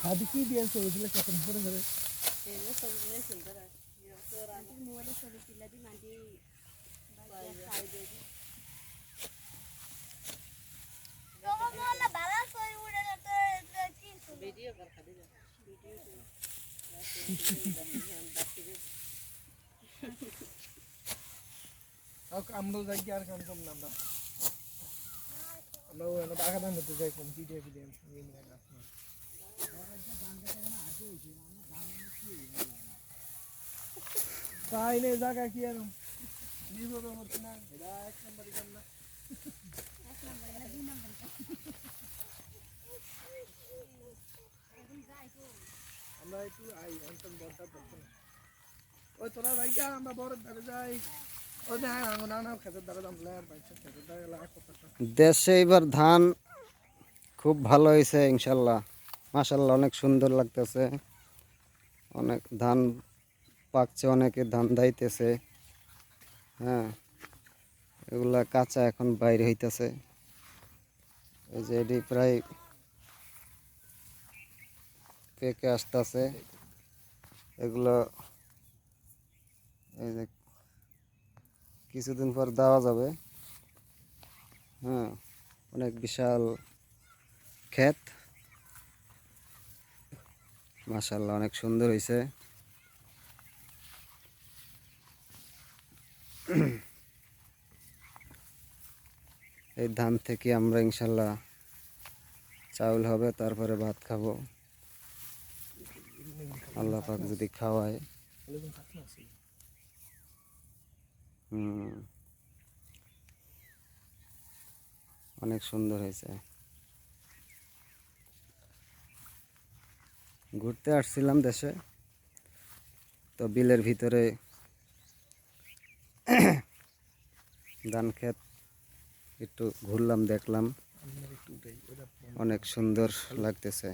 খাদি কি দিয়ে ছবি তুলে কত করে করে মোবাইলে ছবি তুলে দিই মাঝে সাই দিয়ে দিই আমরাও যাই কি আর কাম কম না আমরা ওই বাগানের মধ্যে যাই কম ভিডিও ভিডিও নিয়ে নিয়ে নিয়ে। তাই নেই জায়গা কি আর? বিপদ হচ্ছে না এটা এক নম্বরই কাম না? আমরা একটু আই অন্তম বড়টা বলতে ওই তোরা গা আমরা বড় ধারে যাই। দেশে এবার ধান খুব ভালো হয়েছে, ইনশাল্লাহ। মাশাল্লাহ, অনেক সুন্দর লাগতেছে। অনেক ধান পাকছে, অনেকে ধান দাইতেছে। হ্যাঁ এগুলা কাঁচা এখন বাইরে হইতেছে। এই যে এটি প্রায় পেকে আসতেছে। এগুলো এই যে কিছুদিন পর দেওয়া যাবে। হ্যাঁ অনেক বিশাল ক্ষেত। মাশাল্লাহ অনেক সুন্দর হয়েছে এই ধান থেকে আমরা ইনশাল্লাহ চাউল হবে, তারপরে ভাত খাব। আল্লাহ পাক যদি খাওয়ায় এরকম থাকে না সেই হুম অনেক সুন্দর হয়েছে। ঘুরতে আসছিলাম দেশে তো বিলের ভিতরে ধান ক্ষেত একটু ঘুরলাম দেখলাম। অনেক সুন্দর লাগতেছে।